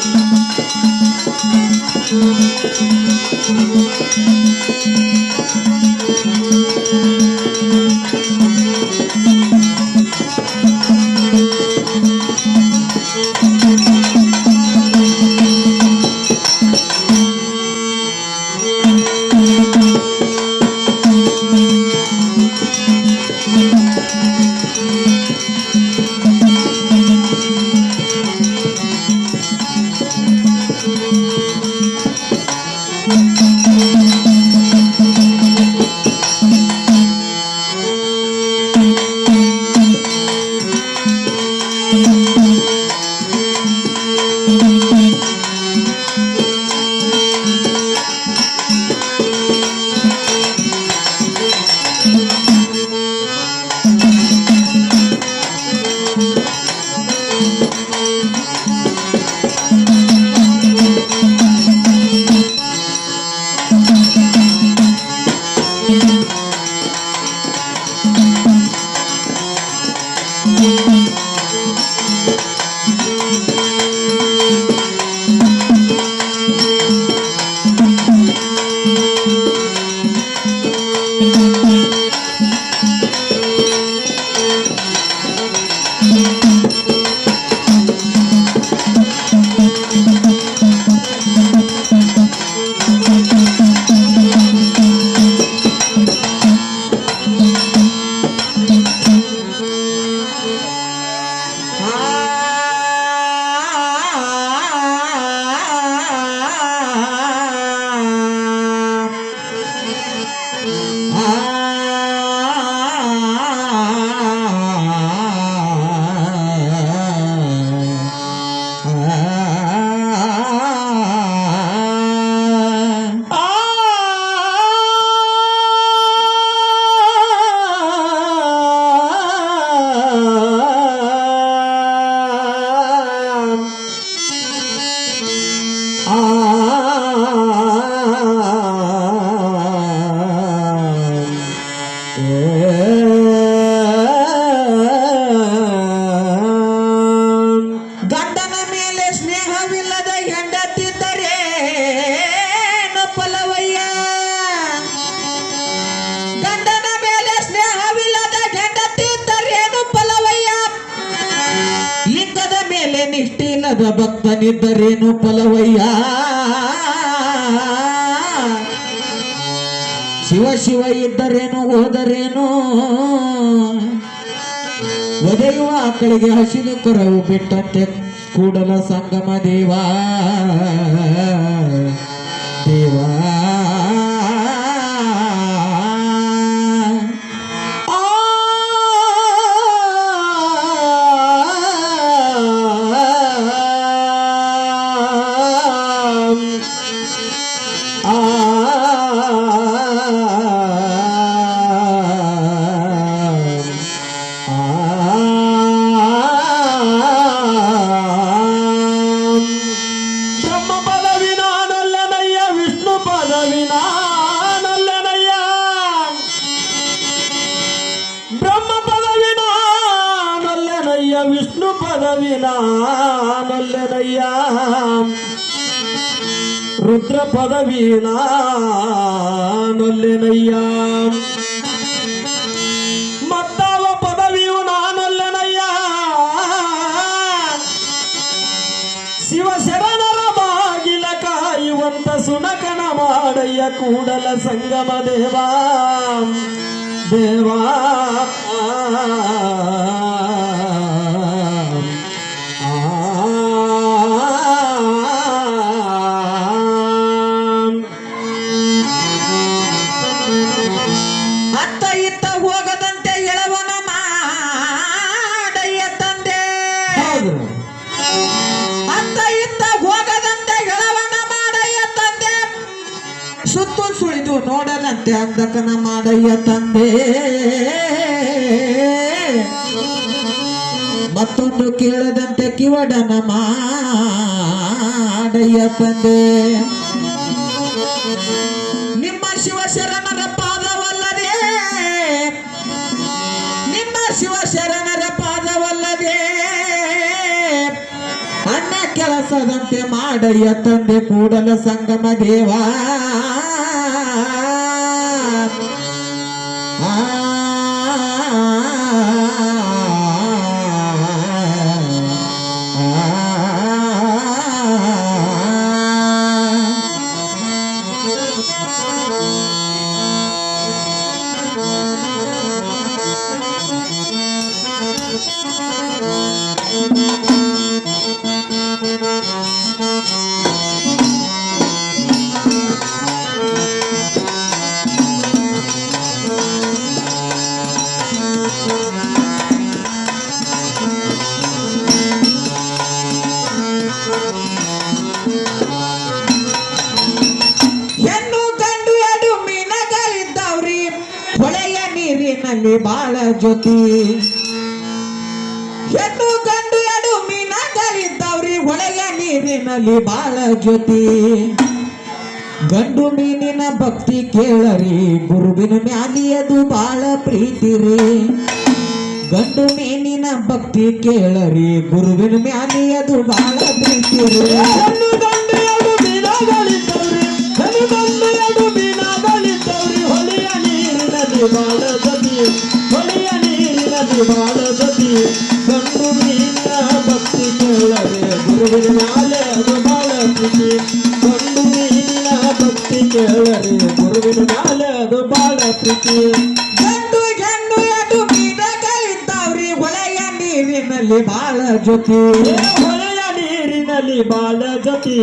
Thank you. Shiva Shiva ಇದ್ದರೇನು ಹೋದರೇನು? ಒದೆಯುವ ಆಕಳಿಗೆ ಹಸಿದು ಕರವು ಬಿಟ್ಟಂತೆ ಕೂಡಲ ಸಂಗಮ ದೇವಾ. ದೇವಾ. ಪದವಿ ನಾನೊಲ್ಲೆನಯ್ಯ ಮತ್ತಾವ ಪದವಿಯು ನಾನೊಲ್ಲೆನಯ್ಯ ಶಿವಶರಣರ ಬಾಗಿಲ ಕಾಯುವಂತ ಸುನಕನ ಮಾಡಯ್ಯ ಕೂಡಲ ಸಂಗಮ ದೇವಾ. ದೇವಾ. ಅತ್ತ ಇತ್ತ ಹೋಗದಂತೆ ಎಳವನ ಮಾಡಯ್ಯ ತಂದೆ. ಸುತ್ತು ಸುಳಿದು ನೋಡದಂತೆ ಅಂದಕನ ಮಾಡಯ್ಯ ತಂದೆ. ಮತ್ತೊಂದು ಕೇಳದಂತೆ ಕಿವಡನ ಮಾಡಯ್ಯ ತಂದೆ. ನಿಮ್ಮ ಶಿವಶರಣರ ಬಳಸದಂತೆ ಮಾಡಯ್ಯ ತಂದೆ ಕೂಡಲ ಸಂಗಮ ದೇವ ಆ ನೀರಿನಲ್ಲಿ ಬಾಳ ಜ್ಯೋತಿ. ಗಂಡು ಮೀನಿನ ಭಕ್ತಿ ಕೇಳರಿ, ಗುರುವಿನ ಮ್ಯಾಲಿಯದು ಬಾಳ ಪ್ರೀತಿ ರೀ. ಗಂಡು ಮೀನಿನ ಭಕ್ತಿ ಕೇಳರಿ, ಗುರುವಿನ ಮ್ಯಾಲಿಯದು ಬಾಳ ಪ್ರೀತಿ ರೀ. ಬಾಳ ಸತಿ ಹೊಳೆಯ ನೀರಿನಲ್ಲಿ ಬಾಳ ಸತಿ ಗಂಡು ಮೀನಿನ ಕೇಳರೆ ಗುರುವಿನ ಮ್ಯಾಲೆ ಅದು ಬಾಳ ಪ್ರೀತಿ ಗಂಡು ಮೀನಿನ ಭಕ್ತಿ ಕೇಳರೆ ಗುರುವಿನ ಮ್ಯಾಲೆ ಬಾಳ ಪ್ರೀತಿ ಗಂಡು ಗಂಡು ಅದು ಬೀದ ಕೈತಾವ್ರಿ ಹೊಳೆಯ ನೀರಿನಲ್ಲಿ ಬಾಳ ಜೊತೆ ಹೊಳೆಯ ನೀರಿನಲ್ಲಿ ಬಾಳ ಜತಿ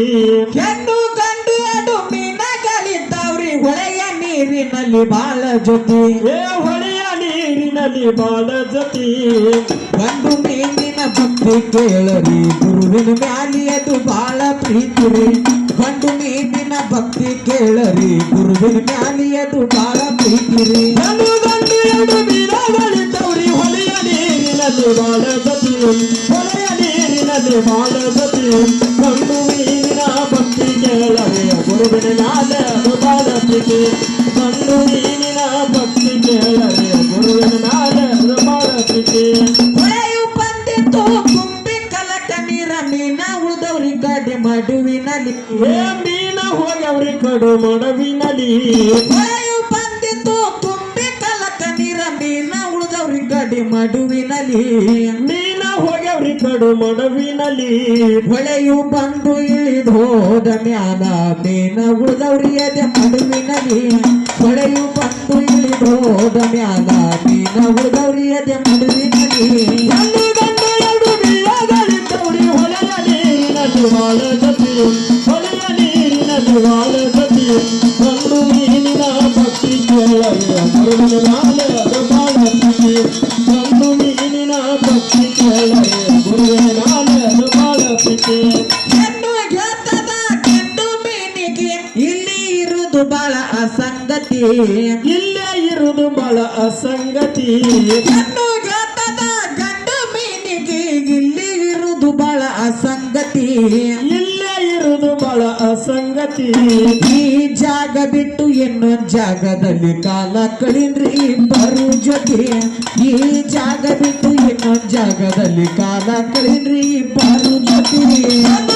ಹೆಣ್ಣು ಗಂಡು ಅದು ಮೀನಗಳಿದ್ದಾವ್ರಿ ಹೊಳೆಯ ನೀರಿನಲ್ಲಿ ಬಾಳ ಜೊತೆ ಹೊಳೆಯ ನೀರಿನಲ್ಲಿ ಬಾಳ ಜೊತೆ. ಗಂಡು ಮೀನಿನ ಭಕ್ತಿ ಕೇಳರಿ, ಗುರುವಿನ ಮ್ಯಾಲಿಯದು ಬಾಳ ಪ್ರೀತಿ ರೀ ಗಂಡು ಮೀನಿನ ಭಕ್ತಿ ಕೇಳರಿ, ಗುರುವಿನ ಮ್ಯಾಲಿಯದು ಬಾಳ ಪ್ರೀತಿ ರೀ ಗಂಡು ಗಂಡು ಎರಡು ಮೀನಗಳಿದ್ದವ್ರಿ ಹೊಳೆಯ ನೀರಿನಲ್ಲಿ ಬಾಳ ಸತಿ ಹೊಲೆಯ ನೀರಿನದು ಬಾಳ ಸತಿ ಗಂಡು ನೀರಿನ ಭಕ್ತಿ ಕೇಳರಿ, ಗುರುವಿನ ಮ್ಯಾಲೆ ಬಾಳ ಪ್ರೀತಿ. ಗಂಡು ಮೀನಿನ ಕಡು ಮಡವಿನಲ್ಲಿ. ಹೊಳೆಯು ಬಂದಿತ್ತು ತುಂಬಿ ಕಲಕ ನೀರ ಮೀನ ಉಳಿದವ್ರಿ ಕಡಿ ಮಡುವಿನಲ್ಲಿ. ನೀನ ಹೋಗವ್ರಿ ಕಡು ಮಡವಿನಲ್ಲಿ. ಹೊಳೆಯು ಬಂದು ಇಳಿದು ಹೋದ ಮ್ಯಾಲ ನೀನ ಉಳಿದವ್ರಿ ಅದೆ ಮಡುವಿನಲ್ಲಿ. ಹೊಳೆಯು ಬಂದು ಇಳಿದು ಹೋದ ಮ್ಯಾಲ ನೀನ ಉಳಿದವ್ರಿ ಅದೆ ಮಡುವಿನಲ್ಲಿ. ಗಂಡು ಗಂಡು ಎರಡು ಮೀನಗಳಿದ್ದವ್ರಿ ಹೊಳೆಯ ನೀರಿನಲ್ಲಿ ಬಾಳ ಜತಿ ಹೊಳೆಯ ನೀರಿನಲ್ಲಿ ಬಾಳ ಇಲ್ಲೇ ಇರುದು ಬಾಳ ಅಸಂಗತಿ. ಹೆಣ್ಣು ಗಾತದ ಗಂಡು ಮೀನಿಗೆ ಇಲ್ಲಿ ಇರುದು ಬಾಳ ಅಸಂಗತಿ. ಇಲ್ಲೇ ಇರುದು ಬಾಳ ಅಸಂಗತಿ. ಈ ಜಾಗ ಬಿಟ್ಟು ಎನ್ನೋ ಜಾಗದಲ್ಲಿ ಕಾಲ ಕಳೀನ್ರಿ ಇಬ್ಬರು ಜೊತೆ. ಈ ಜಾಗ ಬಿಟ್ಟು ಇನ್ನೊಂದು ಜಾಗದಲ್ಲಿ ಕಾಲ ಕಳೀನ್ರಿ ಇಬ್ಬರು ಜೊತೆ. ಗಂಡು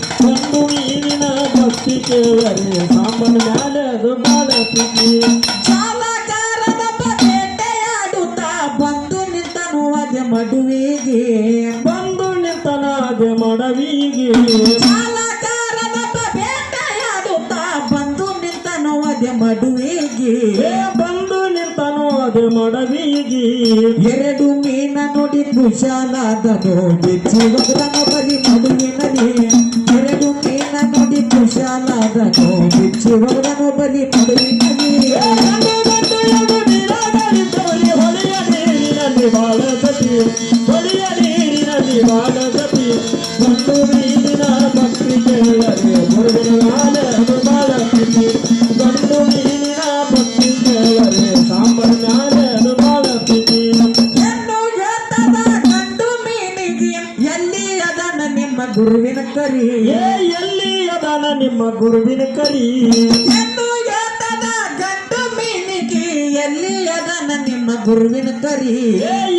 ಅದೇ ಮಡುವಿಗೆ. ಬಂದು ನಿಂತನೋ ಅದೇ ಮಡವಿಗೆ. ಎರಡು ಮೀನ ನೋಡಿ ಕುಶಾಲಾದ ಬಿಚ್ಚಿ ಒಗ್ರನು ಬರಿ ಮಡುವಿನಲ್ಲಿ. ಎರಡು ಮೀನ ನೋಡಿ ಕುಶಾಲಾದ ಬಿಚ್ಚಿ ಒಗ್ರನು ಬರಿ ಮಡುವಿನಲ್ಲಿ. ಗುರುವಿನ ಕರಿ ಗಂಡು ಮೀನಿಗೆ ಎಲ್ಲಿ ಅದನ ನಿಮ್ಮ ಗುರುವಿನ ಕರಿ?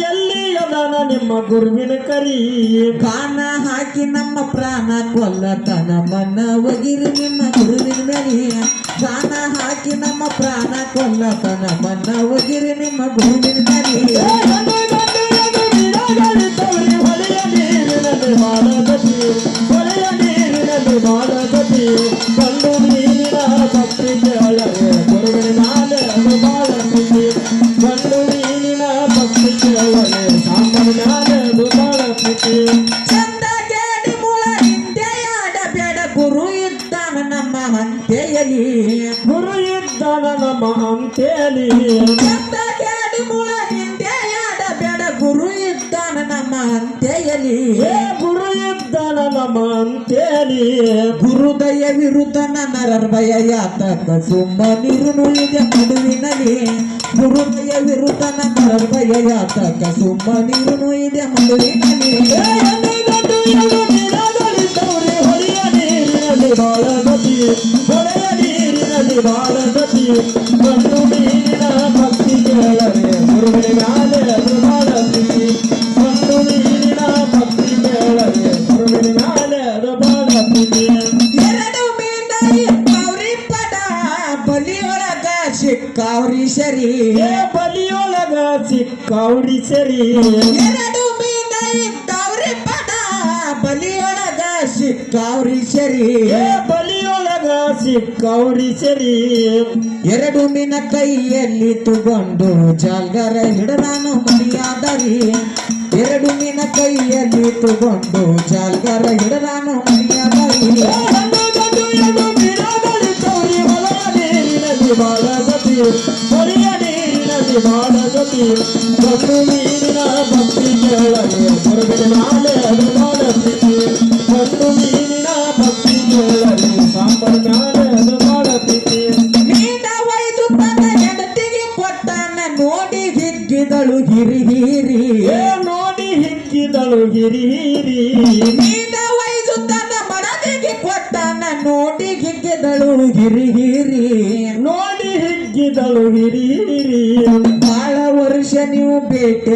ಎಲ್ಲಿ ಅದನ ನಿಮ್ಮ ಗುರುವಿನ ಕರಿ? ಬಾಣ ಹಾಕಿ ನಮ್ಮ ಪ್ರಾಣ ಕೊಲ್ಲತನ ಮನ ಒಗಿರಿ ನಿಮ್ಮ ಗುರುವಿನ ಮರಿ ಬಾಣ ಹಾಕಿ ನಮ್ಮ ಪ್ರಾಣ ಕೊಲ್ಲತನ ಮನ ಒಗಿರಿ ನಿಮ್ಮ ಗುರುವಿನ ಮೇಲೆ ಅಂತೇಲಿ ಗುರುದಯ ವಿರುದ್ಧ ನರರ ಭಯ ಯಾತಕ ಸುಮ್ಮ ನೀರು ನುಳಿದೆ ಮಡುವಿನಲ್ಲಿ ಗುರುದಯ ವಿರುದ್ಧ ನರರ ಭಯ ಯಾತಕ ಸುಮ್ಮ ನೀರು ನುಯಿದೆ ಮಡುವಿನಲ್ಲಿ ಏ ಗಂಡು ಗಂಡು ಎಂದು ನೀರಾಗಲಿದ್ದವರೇ ಹೊಳೆಯ ನೀರಿನಲ್ಲಿ ಬಾಳ ಗತಿ ಹೊಳೆಯ ನೀರಿನಲ್ಲಿ ಬಾಳ ಗತಿ ಭಕ್ತಿ ಕೇಳರೆ ಗುರುವಿನ ಸಿಕ್ಕಾವ್ರಿ ಸರಿ ಏ ಬಲಿಯೊಳಗ ಸಿಕ್ಕವ್ರಿ ಸರಿ ಎರಡು ಮೀನ ಇದ್ದಾವ್ರಿ ಪದ ಬಲಿಯೊಳಗ ಸಿಕ್ಕಾವ್ರಿ ಸರಿ ಬಲಿಯೊಳಗ ಸಿಕ್ಕವ್ರಿ ಸರಿ ಎರಡು ಮೀನ ಕೈಯಲ್ಲಿ ತಗೊಂಡು ಜಾಲ್ಗರ ಹಿಡದಾನು ಮರಿಯಾದರಿ ಎರಡು ಮೀನ ಕೈಯಲ್ಲಿ ತಗೊಂಡು ಜಾಲ್ಗರ ಹಿಡದಾನು ಮರಿಯಾದರಿ ಹೊಳೆಯ ನೀರಿನಲ್ಲಿ ಬಾಳ ಭಕ್ತಿ ಅದು ಭಕ್ತಿ ಸಾಂಬಾರ ಅದು ಒಯ್ದು ತನ್ನ ಹೆಂಡತಿಗೆ ಕೊಟ್ಟಾನ ನೋಡಿ ಹಿಗ್ಗಿದಳು ಹಿರಿ ಹಿರಿ ನೋಡಿ ಹಿಕ್ಕಿದಳು ಹಿರಿ ಹಿರಿ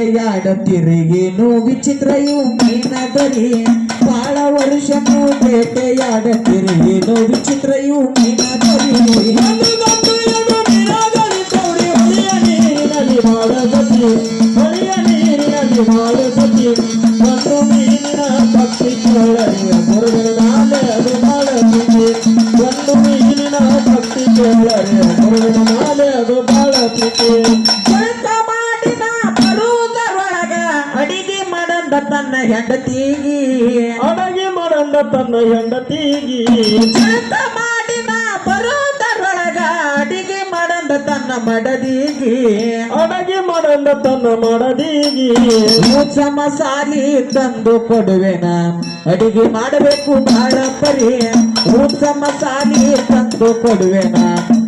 ಬೇಟೆಯಾಡುತ್ತೀರಿ ಏನು ವಿಚಿತ್ರ ಇವು ಮೀನದರಿ ಬಾಳ ವರ್ಷ ನೀವು ಬೇಟೆಯಾಡುತ್ತೀರಿ ಏನು ವಿಚಿತ್ರ ಇವು ಮೀನದರಿ ಗಂಡು ಗಂಡು ಎಂದು ನೀರಾಗಲಿದ್ದವ್ರಿ ಹೊಳೆಯ ನೀರಿನಲ್ಲಿ ಬಾಳ ಗತಿ ಹೊಳೆಯ ನೀರಿನಲ್ಲಿ ಬಾಳ ಗತಿ ಗಂಡು ಮೀನಿನ ಭಕ್ತಿ ಕೇಳರೆ ಗುರುವಿನ ಹೆಂಡತಿಗೆ? ಅಡಗೆ ಮಾಡಂದ ತನ್ನ ಹೆಂಡತಿಗಿ. ಚಂದ ಮಾಡಿನ ಬರೋದರೊಳಗ ಅಡಿಗೆ ಮಾಡಂದ ತನ್ನ ಮಡದಿಗಿ. ಅಡಗೆ ಮಾಡಂದ ತನ್ನ ಮಡದಿಗಿ. ಮಸಾಲಿ ತಂದು ಕೊಡುವೆನ. ಅಡಿಗೆ ಮಾಡಬೇಕು ಬಹಳ ಪರಿ. ಉತ್ತಮ ಸಾಲಿ ತಂದು ಕೊಡುವೆನ.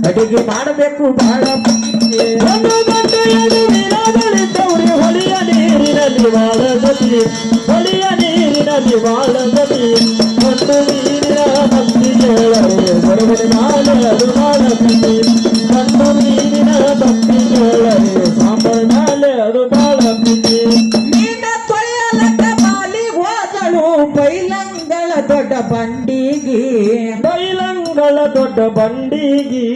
ಅಡಿಗೆ ಮಾಡಬೇಕು ಬಹಳ ಗತಿ ನೀರಿನ ನೀರಿನಲ್ಲಿ ಒಂದು ನೀರಿನ ಭಕ್ತಿ ಕೇಳರೆ ಗುರುವಿನ ಮ್ಯಾಲೆ ಅದು ಬಾಳ ಒಂದು ನೀರಿನ ಭಕ್ತಿ ಕೇಳರೆ ಸಾಂಬಾರ ಮ್ಯಾಲೆ ಅದು ಬಾಳ ಪ್ರೀತಿ ತೊಳೆಯಲಕ್ಕ ಬಾಲಿ ಹೋದಳು ಬೈಲಂಗಳ ದೊಡ್ಡ ಬಂಡಿಗೆ. ಬೈಲಂಗಳ ದೊಡ್ಡ ಬಂಡಿಗಿ.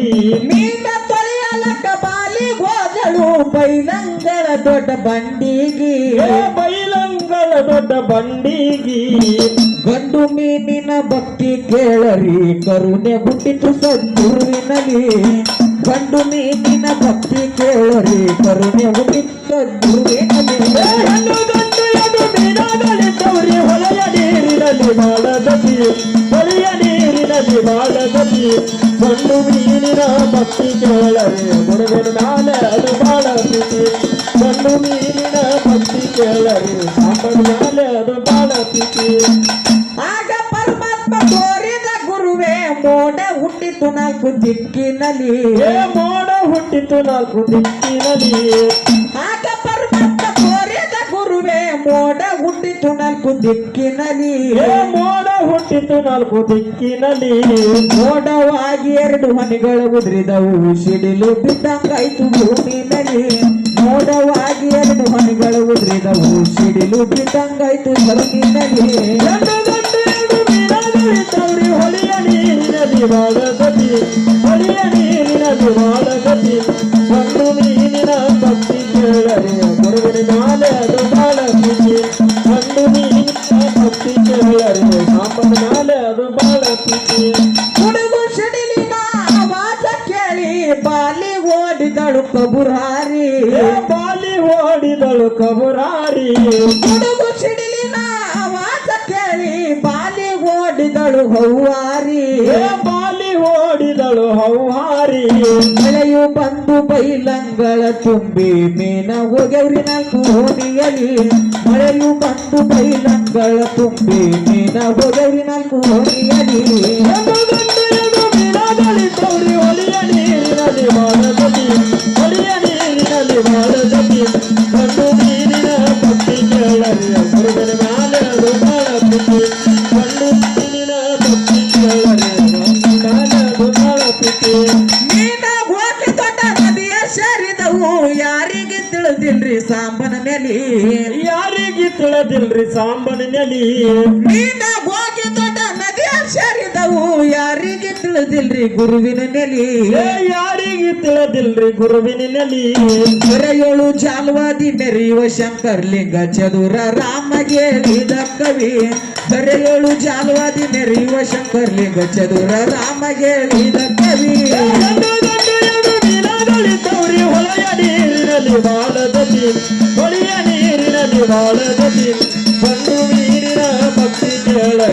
ಮೀನ ತೊಳೆಯಲಕ್ಕ ಬಾಲಿ ಹೋದಳು ಬೈಲಂಗಳ ದೊಡ್ಡ ಬಂಡಿಗೆ. ದೊಡ್ಡ ಬಂಡಿಗಿ. ಗಂಡು ಮೀನಿನ ಭಕ್ತಿ ಕೇಳರಿ ಕರುಣೆ ಹುಟ್ಟಿತು ಸದ್ಗುರುವಿನಲ್ಲಿ. ಗಂಡು ಮೀನಿನ ಭಕ್ತಿ ಕೇಳರಿ ಕರುಣೆ ಹುಟ್ಟಿತು ಸದ್ಗುರುವಿನಲ್ಲಿ. ಮೀನಾಗಳಿದ್ದವ್ರಿ ಹೊಳೆಯ ನೀರಿನಲ್ಲಿ ಬಾಳ ಗತಿ ಹೊಳೆಯ ನೀರಿನಲ್ಲಿ ಬಾಳ ಗತಿ ಗಂಡು ಮೀನಿನ ಭಕ್ತಿ ಕೇಳರಿ ಗುರುವಿನ ಮ್ಯಾಲೆ ಅದು ಬಾಳ ಪ್ರೀತಿ ಗಂಡು ದಿಕ್ಕಿನಲ್ಲಿ. ಏ ಮೋಡ ಹುಟ್ಟಿತು ನಾಲ್ಕು ದಿಕ್ಕಿನಲ್ಲಿ. ಆಗ ಪರಮಾತ್ಮ ಕೋರಿದ ಗುರುವೇ ಮೋಡ ಹುಟ್ಟಿತು ನಾಲ್ಕು ದಿಕ್ಕಿನಲ್ಲಿ. ಮೋಡ ಹುಟ್ಟಿತು ನಾಲ್ಕು ದಿಕ್ಕಿನಲ್ಲಿ. ಮೋಡವಾಗಿ ಎರಡು ಮನೆಗಳು ಉದುರಿದವು ಸಿಡಿಲು ಬಿದ್ದಂಗಾಯ್ತು ಭೂಮಿನಲ್ಲಿ. ಮೋಡವಾಗಿ ಎರಡು ಮನೆಗಳು ಉದುರಿದವು ಸಿಡಿಲು ಬಿದ್ದಂಗಾಯ್ತು ಭೂಮಿನಲ್ಲಿ. ಬಾಳ ಗತಿ ಹೊಳೆಯ ನೀರಿನ ದಿವಾಳ ಗತಿ ಒಂದು ಮೀನಿನ ಭಕ್ತಿ ಕೇಳರೆ ಗುರುವಿನ ಮಾಲೆ ಅದು ಬಾಳ ಪ್ರೀತಿ. ಒಂದು ಮೀನಿನ ಭಕ್ತಿ ಕೇಳರೆ ಸಾಂಬನ ಮಾಲೆ ಅದು ಬಾಳ ಪ್ರೀತಿ. ಹುಡುಗು ಸಿಡಿಲಿನ ಆವಾಜ ಕೇಳಿ ಬಾಲಿ ಓಡಿದಳು ಕಬುರಾರಿ. ಬಾಲಿ ಓಡಿದಳು ಕಬುರಾರಿ. ಹುಡುಗು ಸಿಡಿಲಿನ ಆವಾಜ ಕೇಳಿ ಬಾಲಿ ಓಡಿದಳು ಹೌವಾರಿ ಬೈಲಂಗಳ ತುಂಬಿ ಮೀನ ಹೋಗ್ಯವ್ರಿ ನಾಲ್ಕು ಓಣಿಯಲಿ ಮಳೆಯು ಬಂದು ಬೈಲಂಗಳ ತುಂಬಿ ಮೀನ ಹೋಗ್ಯವ್ರಿ ನಾಲ್ಕು ತಿಳಿದಿಲ್ರಿ ಗುರುವಿನ ನೆಲಿ. ಏ ತಿಳದಿಲ್ರಿ ಗುರುವಿನ ನೆಲಿ? ಹೊರೆಯೋಳು ಜಾಲ್ವಾದಿ ಮೆರೆಯುವ ಶಂಕರ್ಲಿಂಗ ಚದುರ ರಾಮಗೆ ಕವಿ. ಬರೆಯೋಳು ಜಾಲ್ವಾದಿ ಮೆರೆಯುವ ಶಂಕರ್ಲಿಂಗ ಚದುರ ರಾಮಗೆ ಕವಿ. ಬಾಳದಲ್ಲಿ ಬಂದು ಹೊಳೆಯ ನೀರಿನಲ್ಲಿ ಬಾಳ ಗತಿ ಹೊಳೆಯ ನೀರಿನಲ್ಲಿ ಬಾಳ ಗತಿ ಗಂಡು ಮೀನಿನ ಭಕ್ತಿ ಕೇಳರೆ